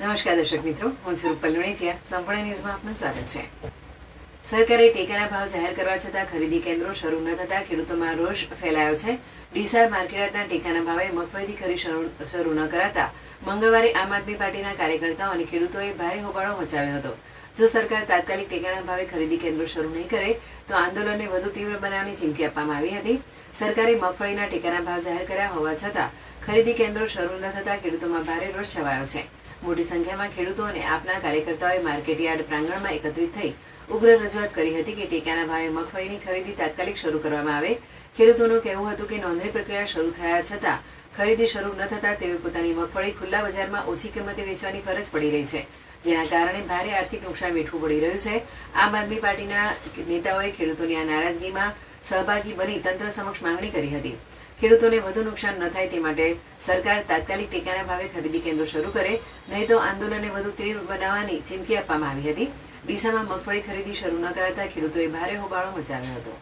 નમસ્કાર દર્શક મિત્રો, હું છું રૂપલ લુણીચિયા સંપૂર્ણ ન્યૂઝમાં આપનું સ્વાગત છે. સરકારે ટેકાના ભાવ જાહેર કરવા છતાં ખરીદી કેન્દ્રો શરૂ ન થતા ખેડૂતોમાં રોષ ફેલાયો છે. ડીસા માર્કેટના ટેકાના ભાવે મગફળીની ખરીદી શરૂ- શરૂ ન કરાતા મંગળવારે આમ આદમી પાર્ટીના કાર્યકર્તાઓ અને ખેડૂતોએ ભારે હોબાળો મચાવ્યો હતો. જો સરકાર તાત્કાલિક ટેકાના ભાવે ખરીદી કેન્દ્રો શરૂ નહીં કરે, તો આંદોલનને વધુ તીવ્ર બનાવવાની ચીમકી આપવામાં આવી હતી. સરકારે મગફળીના ટેકાના ભાવ જાહેર કર્યા હોવા છતાં ખરીદી કેન્દ્રો શરૂ ન થતા ખેડૂતોમાં ભારે રોષ છવાયો છે. મોટી સંખ્યામાં ખેડૂતો અને આપના કાર્યકર્તાઓએ માર્કેટયાર્ડ પ્રાંગણમાં એકત્રિત થઈ ઉગ્ર રજૂઆત કરી હતી કે ટેકાના ભાવે મગફળીની ખરીદી તાત્કાલિક શરૂ કરવામાં આવે. ખેડૂતોનું કહેવું હતું કે નોંધણી પ્રક્રિયા શરૂ થયા છતાં ખરીદી શરૂ ન થતા તેઓ પોતાની મગફળી ખુલ્લા બજારમાં ઓછી કિંમતે વેચવાની ફરજ પડી રહી છે, જેના કારણે ભારે આર્થિક નુકસાન વેઠવું પડી રહ્યું છે. આમ આદમી પાર્ટીના નેતાઓએ ખેડૂતોની આ નારાજગીમાં સહભાગી બની તંત્ર સમક્ષ માંગણી કરી હતી. ખેડૂતોને વધુ નુકસાન ન થાય તે માટે સરકાર તાત્કાલિક ટેકાના ભાવે ખરીદી કેન્દ્રો શરૂ કરે, નહીં તો આંદોલનને વધુ તીવ્ર બનાવવાની ચીમકી આપવામાં આવી હતી. ડીસામાં મગફળી ખરીદી શરૂ ન કરાતા ખેડૂતોએ ભારે હોબાળો મચાવ્યો હતો.